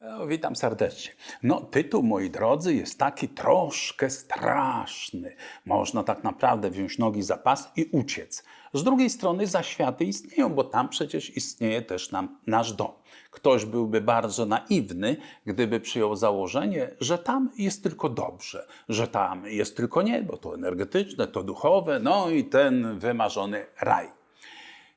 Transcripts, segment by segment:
O, witam serdecznie. No, tytuł, moi drodzy, jest taki troszkę straszny. Można tak naprawdę wziąć nogi za pas i uciec. Z drugiej strony zaświaty istnieją, bo tam przecież istnieje też nam nasz dom. Ktoś byłby bardzo naiwny, gdyby przyjął założenie, że tam jest tylko dobrze, że tam jest tylko niebo, to energetyczne, to duchowe, no i ten wymarzony raj.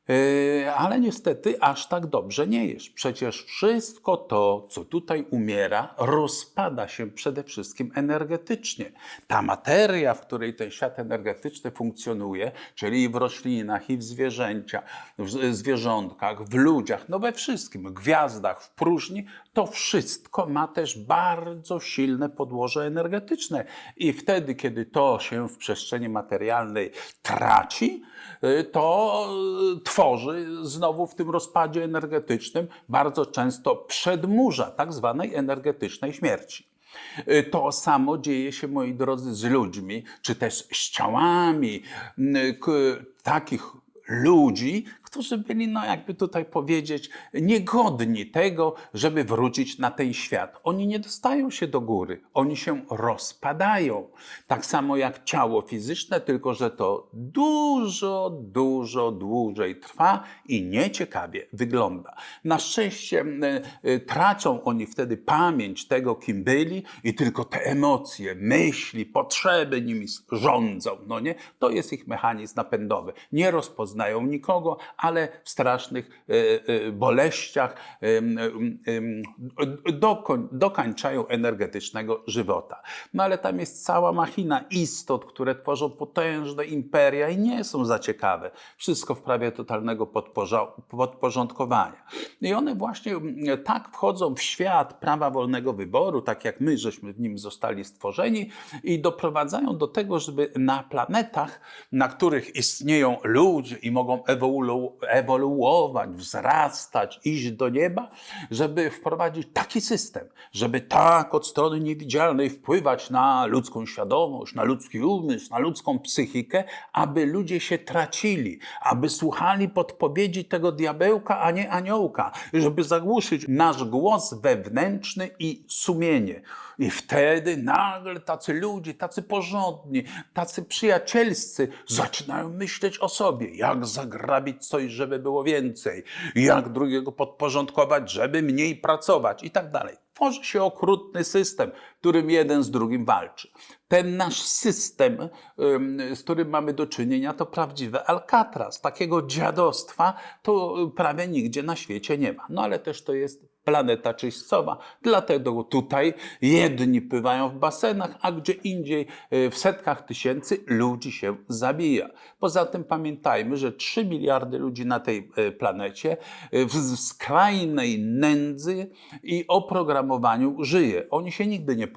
Yy, Ale niestety aż tak dobrze nie jest. Przecież wszystko to, co tutaj umiera, rozpada się przede wszystkim energetycznie. Ta materia, w której ten świat energetyczny funkcjonuje, czyli w roślinach i w zwierzęcia, w zwierzątkach, w ludziach, no we wszystkim, gwiazdach, w próżni, to wszystko ma też bardzo silne podłoże energetyczne. I wtedy, kiedy to się w przestrzeni materialnej traci, y, to y, tworzy znowu w tym rozpadzie energetycznym bardzo często przedmurza tak zwanej energetycznej śmierci. Y, To samo dzieje się, moi drodzy, z ludźmi, czy też z ciałami y, takich ludzi, którzy byli, no jakby tutaj powiedzieć, niegodni tego, żeby wrócić na ten świat. Oni nie dostają się do góry, oni się rozpadają. Tak samo jak ciało fizyczne, tylko że to dużo, dużo dłużej trwa i nieciekawie wygląda. Na szczęście y, tracą oni wtedy pamięć tego, kim byli i tylko te emocje, myśli, potrzeby nimi rządzą. No nie? To jest ich mechanizm napędowy. Nie rozpoznają nikogo, ale w strasznych y, y, boleściach dokoń, dokańczają energetycznego żywota. No ale tam jest cała machina istot, które tworzą potężne imperia i nie są za ciekawe. Wszystko w prawie totalnego podporządkowania. I one właśnie tak wchodzą w świat prawa wolnego wyboru, tak jak my, żeśmy w nim zostali stworzeni i doprowadzają do tego, żeby na planetach, na których istnieją ludzie i mogą ewolu- ewoluować, wzrastać, iść do nieba, żeby wprowadzić taki system, żeby tak od strony niewidzialnej wpływać na ludzką świadomość, na ludzki umysł, na ludzką psychikę, aby ludzie się tracili, aby słuchali podpowiedzi tego diabełka, a nie aniołka, żeby zagłuszyć nasz głos wewnętrzny i sumienie. I wtedy nagle tacy ludzie, tacy porządni, tacy przyjacielscy zaczynają myśleć o sobie, jak zagrabić coś, żeby było więcej, jak drugiego podporządkować, żeby mniej pracować i tak dalej. Tworzy się okrutny system, którym jeden z drugim walczy. Ten nasz system, z którym mamy do czynienia, to prawdziwe Alcatraz. Takiego dziadostwa to prawie nigdzie na świecie nie ma. No ale też to jest planeta czyścowa. Dlatego tutaj jedni pływają w basenach, a gdzie indziej y, w setkach tysięcy ludzi się zabija. Poza tym pamiętajmy, że 3 miliardy ludzi na tej y, planecie y, w skrajnej nędzy i oprogramowaniu żyje. Oni się nigdy nie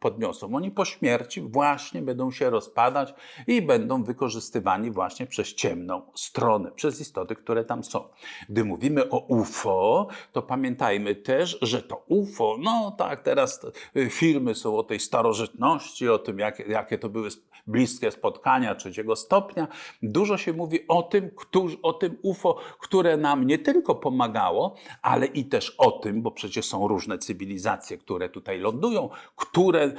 podniosą. Oni po śmierci właśnie będą się rozpadać i będą wykorzystywani właśnie przez ciemną stronę, przez istoty, które tam są. Gdy mówimy o UFO, to pamiętajmy też, że to UFO, no tak, teraz y, filmy są o tej starożytności, o tym, jakie, jakie to były bliskie spotkania trzeciego stopnia. Dużo się mówi o tym, któż, o tym UFO, które nam nie tylko pomagało, ale i też o tym, bo przecież są różne cywilizacje, które tutaj lądują, które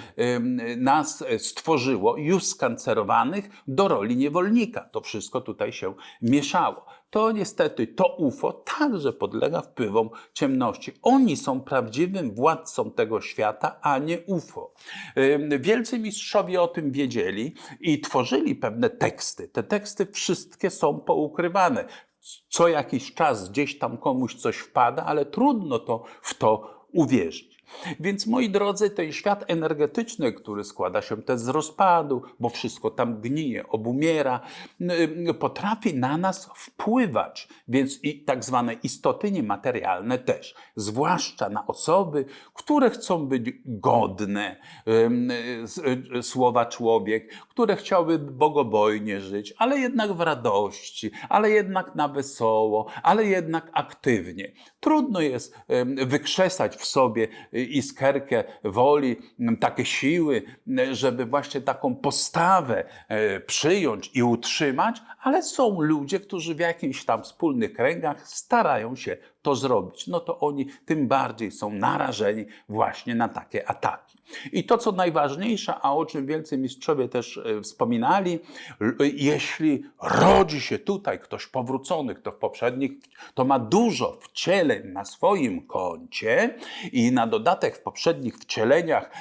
nas e, stworzyło, już skancerowanych do roli niewolnika. To wszystko tutaj się mieszało. To niestety to UFO także podlega wpływom ciemności. Oni są prawdziwym władcą tego świata, a nie UFO. Wielcy mistrzowie o tym wiedzieli i tworzyli pewne teksty. Te teksty wszystkie są poukrywane. Co jakiś czas gdzieś tam komuś coś wpada, ale trudno to w to uwierzyć. Więc moi drodzy, ten świat energetyczny, który składa się też z rozpadu, bo wszystko tam gnije, obumiera, y, potrafi na nas wpływać. Więc i tak zwane istoty niematerialne też. Zwłaszcza na osoby, które chcą być godne y, słowa człowiek, które chciałyby bogobojnie żyć, ale jednak w radości, ale jednak na wesoło, ale jednak aktywnie. Trudno jest wykrzesać w sobie y, iskerkę woli, takie siły, żeby właśnie taką postawę e, przyjąć i utrzymać, ale są ludzie, którzy w jakichś tam wspólnych kręgach starają się to zrobić, no to oni tym bardziej są narażeni właśnie na takie ataki. I to, co najważniejsze, a o czym wielcy mistrzowie też e, wspominali, jeśli rodzi się tutaj ktoś powrócony, kto w poprzednich, to ma dużo wcieleń na swoim koncie i na dodatek w poprzednich wcieleniach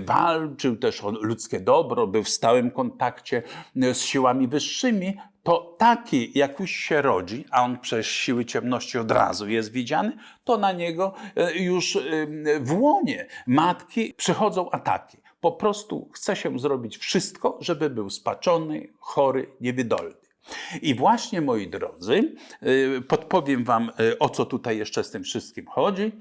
walczył też o ludzkie dobro, był w stałym kontakcie e, z siłami wyższymi, to taki, jak już się rodzi, a on przez siły ciemności od razu jest widziany, to na niego e, już em, w łonie matki przychodzą ataki. Po prostu chce się zrobić wszystko, żeby był spaczony, chory, niewydolny. I właśnie, moi drodzy, y, podpowiem Wam, o co tutaj jeszcze z tym wszystkim chodzi.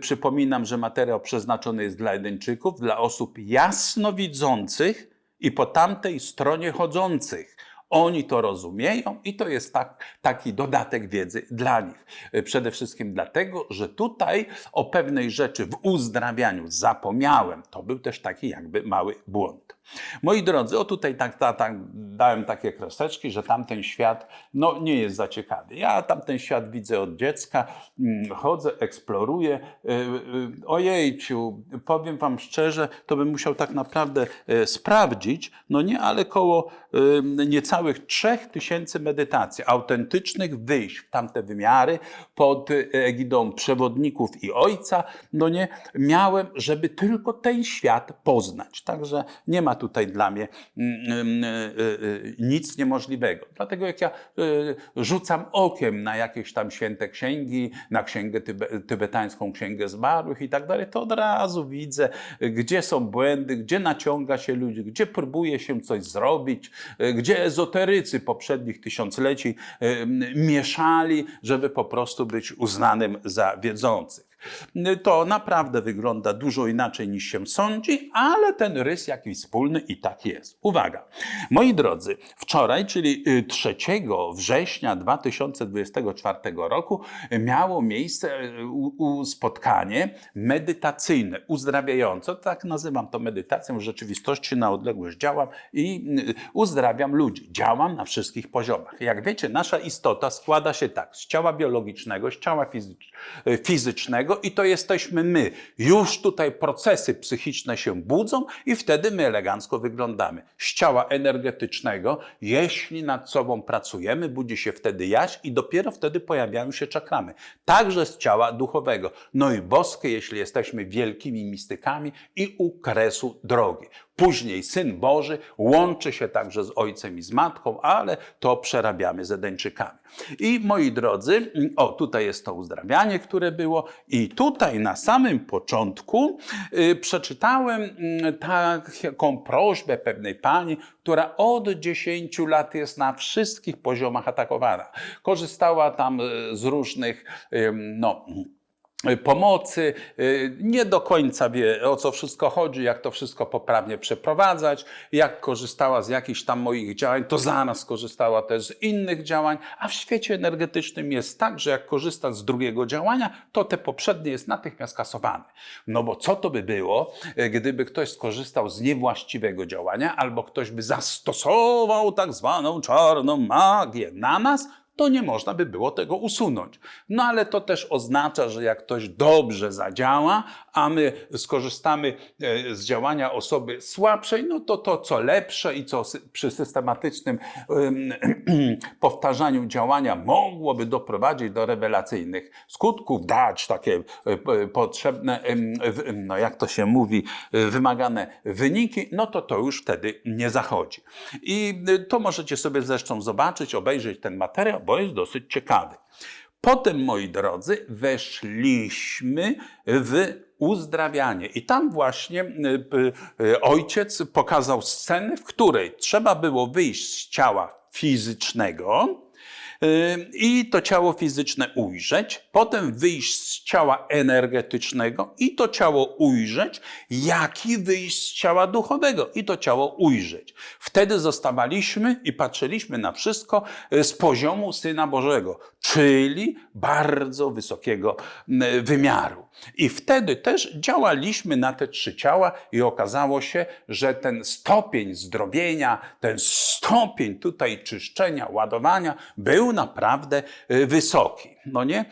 Przypominam, że materiał przeznaczony jest dla Jedyńczyków, dla osób jasnowidzących i po tamtej stronie chodzących. Oni to rozumieją i to jest tak, taki dodatek wiedzy dla nich. Y, Przede wszystkim dlatego, że tutaj o pewnej rzeczy w uzdrawianiu zapomniałem. To był też taki jakby mały błąd. Moi drodzy, o tutaj tak, tak, tak dałem takie kreseczki, że tamten świat no, nie jest za ciekawy. Ja tamten świat widzę od dziecka, mm, chodzę, eksploruję. Y, y, Ojejciu, powiem wam szczerze, to bym musiał tak naprawdę y, sprawdzić, no nie, ale koło niecałych 3000 medytacji, autentycznych wyjść w tamte wymiary pod egidą przewodników i ojca, no nie, miałem, żeby tylko ten świat poznać. Także nie ma tutaj dla mnie mm, mm, y, y, nic niemożliwego. Dlatego jak ja rzucam okiem na jakieś tam święte księgi, na księgę tybe, tybetańską księgę zmarłych i tak dalej, to od razu widzę, gdzie są błędy, gdzie naciąga się ludzi, gdzie próbuje się coś zrobić, gdzie ezoterycy poprzednich tysiącleci mieszali, żeby po prostu być uznanym za wiedzących. To naprawdę wygląda dużo inaczej niż się sądzi, ale ten rys jakiś wspólny i tak jest. Uwaga, moi drodzy, wczoraj, czyli y, 3 września 2024 roku, miało miejsce y, spotkanie medytacyjne, uzdrawiające. Tak nazywam to medytacją. W rzeczywistości na odległość działam i y, uzdrawiam ludzi. Działam na wszystkich poziomach. Jak wiecie, nasza istota składa się tak z ciała biologicznego, z ciała fizycz- fizycznego i to jesteśmy my. Już tutaj procesy psychiczne się budzą i wtedy my elegancko wyglądamy. Z ciała energetycznego, jeśli nad sobą pracujemy, budzi się wtedy jaźń i dopiero wtedy pojawiają się czakramy. Także z ciała duchowego. No i boskie, jeśli jesteśmy wielkimi mistykami i u kresu drogi. Później Syn Boży łączy się także z Ojcem i z Matką, ale to przerabiamy z Edeńczykami. I moi drodzy, o tutaj jest to uzdrawianie, które było i tutaj na samym początku y, przeczytałem y, taką prośbę pewnej pani, która od 10 lat jest na wszystkich poziomach atakowana. Korzystała tam y, z różnych, y, no, pomocy, y, nie do końca wie o co wszystko chodzi, jak to wszystko poprawnie przeprowadzać, jak korzystała z jakichś tam moich działań, to zaraz korzystała też z innych działań, a w świecie energetycznym jest tak, że jak korzysta z drugiego działania, to te poprzednie jest natychmiast kasowane. No bo co to by było, y, gdyby ktoś skorzystał z niewłaściwego działania, albo ktoś by zastosował tak zwaną czarną magię na nas, to nie można by było tego usunąć. No ale to też oznacza, że jak ktoś dobrze zadziała, a my skorzystamy e, z działania osoby słabszej, no to to, co lepsze i co przy systematycznym em, powtarzaniu działania mogłoby doprowadzić do rewelacyjnych skutków, dać takie e, potrzebne, no jak to się mówi, e, wymagane wyniki, no to to już wtedy nie zachodzi. I to możecie sobie zresztą zobaczyć, obejrzeć ten materiał, bo jest dosyć ciekawy. Potem, moi drodzy, weszliśmy w uzdrawianie. I tam właśnie y, y, ojciec pokazał scenę, w której trzeba było wyjść z ciała fizycznego y, i to ciało fizyczne ujrzeć, potem wyjść z ciała energetycznego i to ciało ujrzeć, jak i wyjść z ciała duchowego i to ciało ujrzeć. Wtedy zostawaliśmy i patrzyliśmy na wszystko y, z poziomu Syna Bożego, czyli bardzo wysokiego mm, wymiaru. I wtedy też działaliśmy na te trzy ciała i okazało się, że ten stopień zdrowienia, ten stopień tutaj czyszczenia, ładowania był był naprawdę y, wysoki. No nie?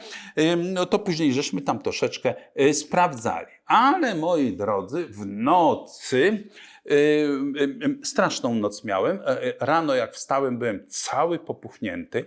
No to później żeśmy tam troszeczkę y, sprawdzali. Ale moi drodzy, w nocy y, straszną noc miałem. E, e, Rano jak wstałem, byłem cały popuchnięty.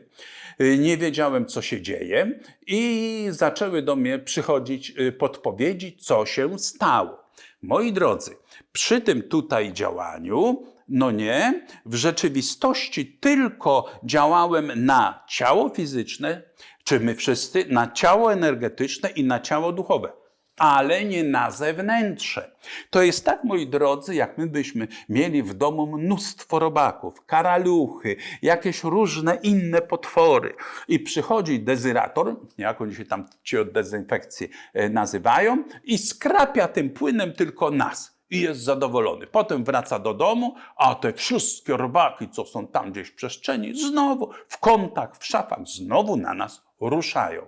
Nie wiedziałem, co się dzieje i zaczęły do mnie przychodzić podpowiedzi, co się stało. Moi drodzy, przy tym tutaj działaniu, no nie, w rzeczywistości tylko działałem na ciało fizyczne, czy my wszyscy, na ciało energetyczne i na ciało duchowe ale nie na zewnętrzne. To jest tak, moi drodzy, jak my byśmy mieli w domu mnóstwo robaków, karaluchy, jakieś różne inne potwory. I przychodzi dezyrator, jak oni się tam ci od dezynfekcji e, nazywają, i skrapia tym płynem tylko nas i jest zadowolony. Potem wraca do domu, a te wszystkie robaki, co są tam gdzieś w przestrzeni, znowu w kątach, w szafach, znowu na nas ruszają.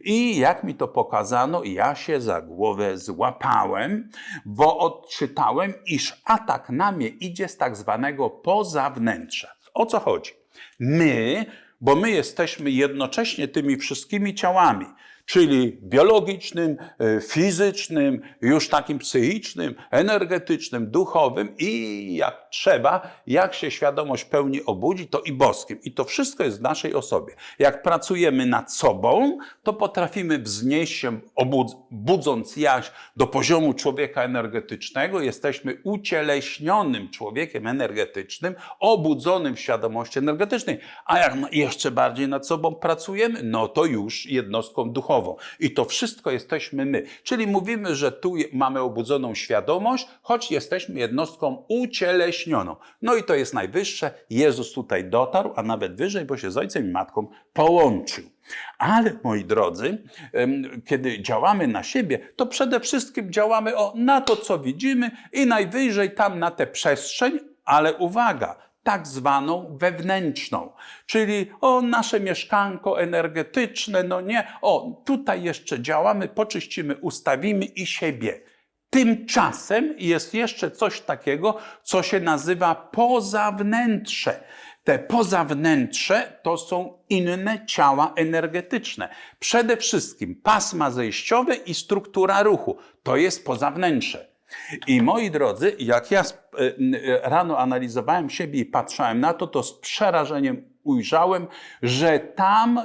I jak mi to pokazano, ja się za głowę złapałem, bo odczytałem, iż atak na mnie idzie z tak zwanego poza wnętrza. O co chodzi? My, bo my jesteśmy jednocześnie tymi wszystkimi ciałami, czyli biologicznym, e, fizycznym, już takim psychicznym, energetycznym, duchowym i jak trzeba, jak się świadomość pełni obudzi, to i boskim. I to wszystko jest w naszej osobie. Jak pracujemy nad sobą, to potrafimy wznieść się, budząc jaźń do poziomu człowieka energetycznego. Jesteśmy ucieleśnionym człowiekiem energetycznym, obudzonym w świadomości energetycznej. A jak na- jeszcze bardziej nad sobą pracujemy, no to już jednostką duchową. I to wszystko jesteśmy my. Czyli mówimy, że tu mamy obudzoną świadomość, choć jesteśmy jednostką ucieleśnioną. No i to jest najwyższe. Jezus tutaj dotarł, a nawet wyżej, bo się z Ojcem i Matką połączył. Ale moi drodzy, kiedy działamy na siebie, to przede wszystkim działamy o, na to, co widzimy i najwyżej tam na tę przestrzeń, ale uwaga, tak zwaną wewnętrzną, czyli o nasze mieszkanko energetyczne, no nie, o tutaj jeszcze działamy, poczyścimy, ustawimy i siebie. Tymczasem jest jeszcze coś takiego, co się nazywa pozawnętrze. Te pozawnętrze to są inne ciała energetyczne. Przede wszystkim pasma zejściowe i struktura ruchu. To jest pozawnętrze. I moi drodzy, jak ja e, e, rano analizowałem siebie i patrzałem na to, to z przerażeniem ujrzałem, że tam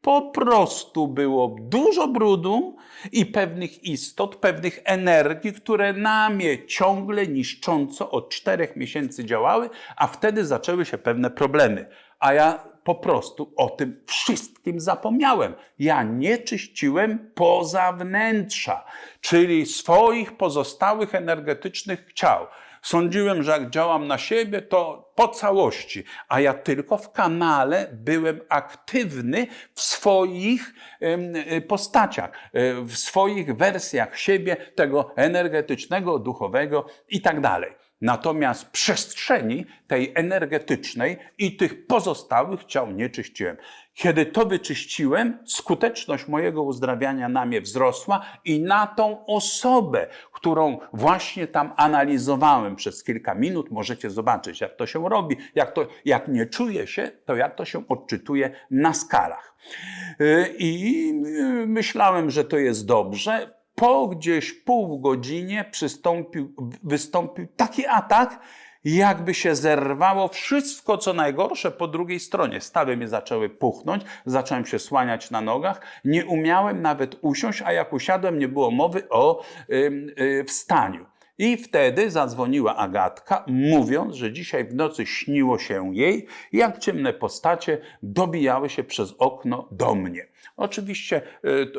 po prostu było dużo brudu i pewnych istot, pewnych energii, które na mnie ciągle niszcząco od czterech miesięcy działały, a wtedy zaczęły się pewne problemy. A ja po prostu o tym wszystkim zapomniałem. Ja nie czyściłem poza wnętrza, czyli swoich pozostałych energetycznych ciał. Sądziłem, że jak działam na siebie, to po całości, a ja tylko w kanale byłem aktywny w swoich y, postaciach, y, w swoich wersjach siebie, tego energetycznego, duchowego i tak dalej. Natomiast przestrzeni tej energetycznej i tych pozostałych ciał nie czyściłem. Kiedy to wyczyściłem, skuteczność mojego uzdrawiania na mnie wzrosła i na tą osobę, którą właśnie tam analizowałem przez kilka minut, możecie zobaczyć, jak to się robi, jak, to, jak nie czuje się, to jak to się odczytuje na skalach. Yy, I yy, myślałem, że to jest dobrze po gdzieś pół godzinie wystąpił taki atak, jakby się zerwało wszystko, co najgorsze po drugiej stronie. Stawy mnie zaczęły puchnąć, zacząłem się słaniać na nogach, nie umiałem nawet usiąść, a jak usiadłem, nie było mowy o y, wstaniu. I wtedy zadzwoniła Agatka, mówiąc, że dzisiaj w nocy śniło się jej, jak ciemne postacie dobijały się przez okno do mnie. Oczywiście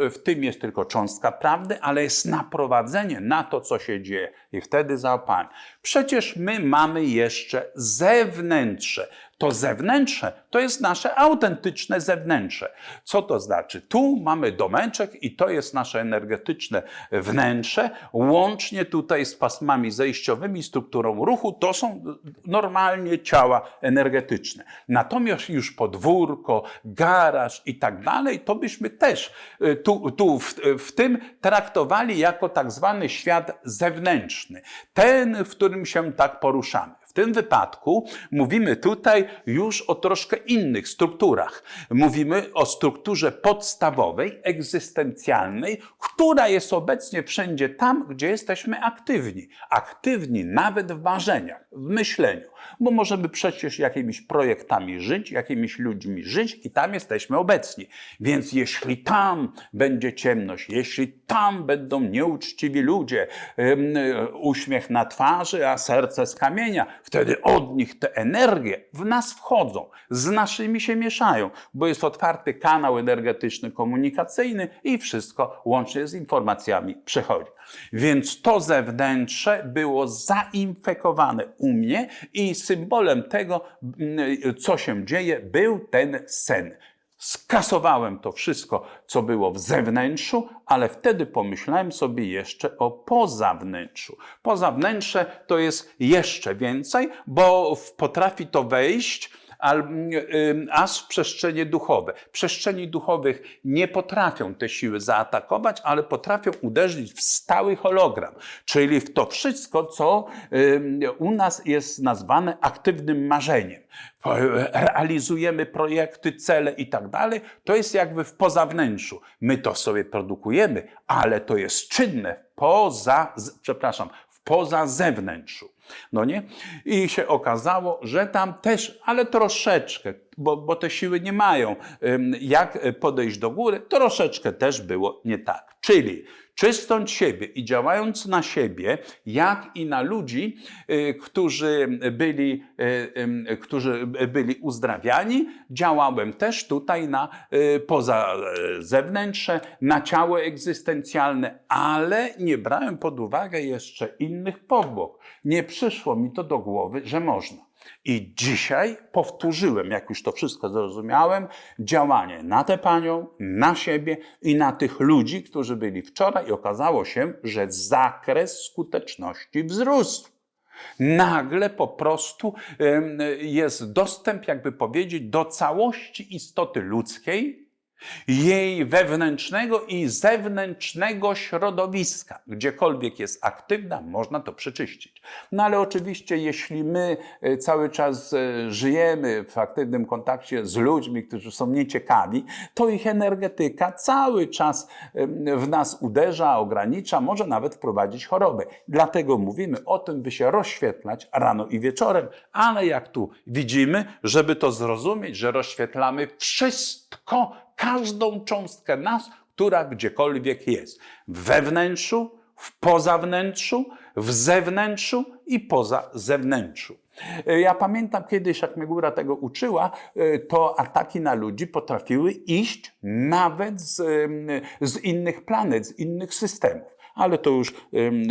y, w tym jest tylko cząstka prawdy, ale jest naprowadzenie na to, co się dzieje. I wtedy załapałem. Przecież my mamy jeszcze zewnętrze. To zewnętrze to jest nasze autentyczne zewnętrze. Co to znaczy? Tu mamy domeczek i to jest nasze energetyczne wnętrze, łącznie tutaj z pasmami zejściowymi, strukturą ruchu, to są normalnie ciała energetyczne. Natomiast już podwórko, garaż i tak dalej, to byśmy też y, tu, tu w, w tym traktowali jako tak zwany świat zewnętrzny. Ten, w którym się tak poruszamy. W tym wypadku mówimy tutaj już o troszkę innych strukturach. Mówimy o strukturze podstawowej, egzystencjalnej, która jest obecnie wszędzie tam, gdzie jesteśmy aktywni. Aktywni nawet w marzeniach, w myśleniu, bo możemy przecież jakimiś projektami żyć, jakimiś ludźmi żyć i tam jesteśmy obecni. Więc jeśli tam będzie ciemność, jeśli tam będą nieuczciwi ludzie, y, uśmiech na twarzy, a serce z kamienia, wtedy od nich te energie w nas wchodzą, z naszymi się mieszają, bo jest otwarty kanał energetyczny, komunikacyjny i wszystko łącznie z informacjami przechodzi. Więc to zewnętrzne było zainfekowane u mnie i symbolem tego, mm, co się dzieje, był ten sen. Skasowałem to wszystko, co było w zewnętrzu, ale wtedy pomyślałem sobie jeszcze o pozawnętrzu. Pozawnętrze to jest jeszcze więcej, bo potrafi to wejść aż w przestrzenie duchowe. Przestrzeni duchowych nie potrafią te siły zaatakować, ale potrafią uderzyć w stały hologram, czyli w to wszystko, co u nas jest nazwane aktywnym marzeniem. Realizujemy projekty, cele i tak dalej. To jest jakby w pozawnętrzu. My to sobie produkujemy, ale to jest czynne poza, przepraszam, poza zewnętrzu. No nie? I się okazało, że tam też, ale troszeczkę, bo, bo te siły nie mają jak podejść do góry, troszeczkę też było nie tak. Czyli czyszcząc siebie i działając na siebie, jak i na ludzi, y, którzy byli, y, którzy byli uzdrawiani, działałem też tutaj na y, poza zewnętrzne, na ciało egzystencjalne, ale nie brałem pod uwagę jeszcze innych powłok. Nie przyszło mi to do głowy, że można. I dzisiaj powtórzyłem, jak już to wszystko zrozumiałem, działanie na tę panią, na siebie i na tych ludzi, którzy byli wczoraj, i okazało się, że zakres skuteczności wzrósł. Nagle po prostu jest dostęp, jakby powiedzieć, do całości istoty ludzkiej, jej wewnętrznego i zewnętrznego środowiska. Gdziekolwiek jest aktywna, można to przeczyścić. No ale oczywiście, jeśli my e, cały czas e, żyjemy w aktywnym kontakcie z ludźmi, którzy są nieciekawi, to ich energetyka cały czas w nas uderza, ogranicza, może nawet wprowadzić chorobę. Dlatego mówimy o tym, by się rozświetlać rano i wieczorem, ale jak tu widzimy, żeby to zrozumieć, że rozświetlamy wszystko, każdą cząstkę nas, która gdziekolwiek jest. We wnętrzu, w pozawnętrzu, w zewnętrzu i poza zewnętrzu. E, Ja pamiętam kiedyś, jak mnie góra tego uczyła, e, to ataki na ludzi potrafiły iść nawet z, z innych planet, z innych systemów. Ale to już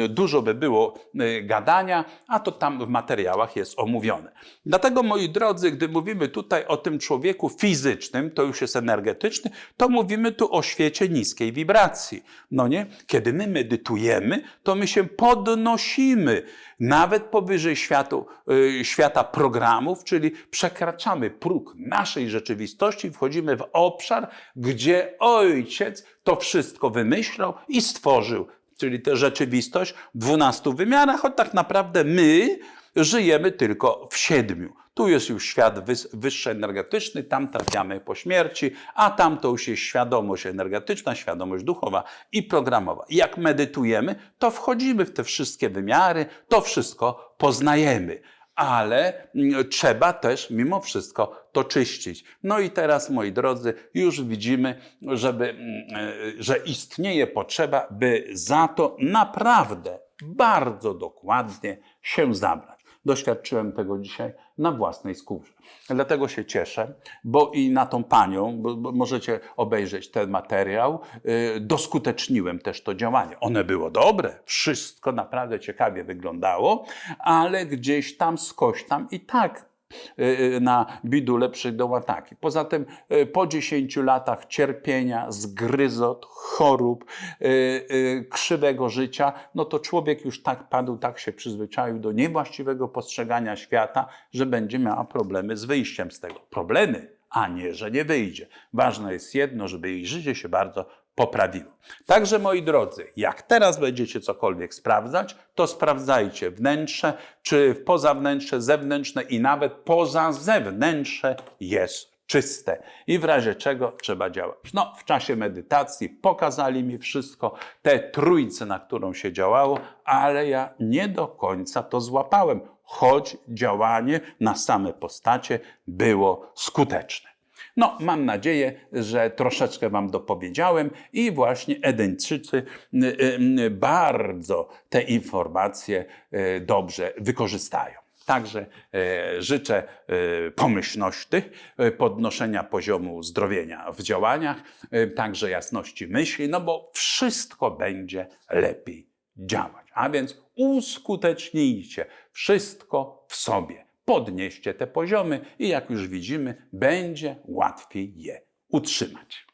dużo by było e, gadania, a to tam w materiałach jest omówione. Dlatego, moi drodzy, gdy mówimy tutaj o tym człowieku fizycznym, to już jest energetyczny, to mówimy tu o świecie niskiej wibracji. No nie? Kiedy my medytujemy, to my się podnosimy nawet powyżej światu, y, świata programów, czyli przekraczamy próg naszej rzeczywistości, wchodzimy w obszar, gdzie ojciec to wszystko wymyślał i stworzył czyli tę rzeczywistość w dwunastu wymiarach, choć tak naprawdę my żyjemy tylko w siedmiu. Tu jest już świat wyższy energetyczny, tam trafiamy po śmierci, a tam to już jest świadomość energetyczna, świadomość duchowa i programowa. Jak medytujemy, to wchodzimy w te wszystkie wymiary, to wszystko poznajemy. Ale mm, trzeba też mimo wszystko to czyścić. No i teraz, moi drodzy, już widzimy, żeby, mm, e, że istnieje potrzeba, by za to naprawdę bardzo dokładnie się zabrać. Doświadczyłem tego dzisiaj na własnej skórze. Dlatego się cieszę, bo i na tą panią, bo, bo możecie obejrzeć ten materiał, yy, doskuteczniłem też to działanie. One było dobre, wszystko naprawdę ciekawie wyglądało, ale gdzieś tam skoś tam i tak na bidule przyjdą ataki. Poza tym y, po 10 latach cierpienia, zgryzot, chorób, y, y, krzywego życia, no to człowiek już tak padł, tak się przyzwyczaił do niewłaściwego postrzegania świata, że będzie miała problemy z wyjściem z tego. Problemy, a nie, że nie wyjdzie. Ważne jest jedno, żeby jej życie się bardzo poprawiło. Także moi drodzy, jak teraz będziecie cokolwiek sprawdzać, to sprawdzajcie wnętrze, czy poza wnętrze, zewnętrzne i nawet poza zewnętrzne jest czyste i w razie czego trzeba działać. No, w czasie medytacji pokazali mi wszystko, te trójce, na którą się działało, ale ja nie do końca to złapałem, choć działanie na same postacie było skuteczne. No, mam nadzieję, że troszeczkę Wam dopowiedziałem i właśnie Edeńczycy y, y, bardzo te informacje y, dobrze wykorzystają. Także życzę pomyślności, podnoszenia poziomu zdrowienia w działaniach, także jasności myśli, no bo wszystko będzie lepiej działać. A więc uskutecznijcie wszystko w sobie. Podnieście te poziomy i jak już widzimy, będzie łatwiej je utrzymać.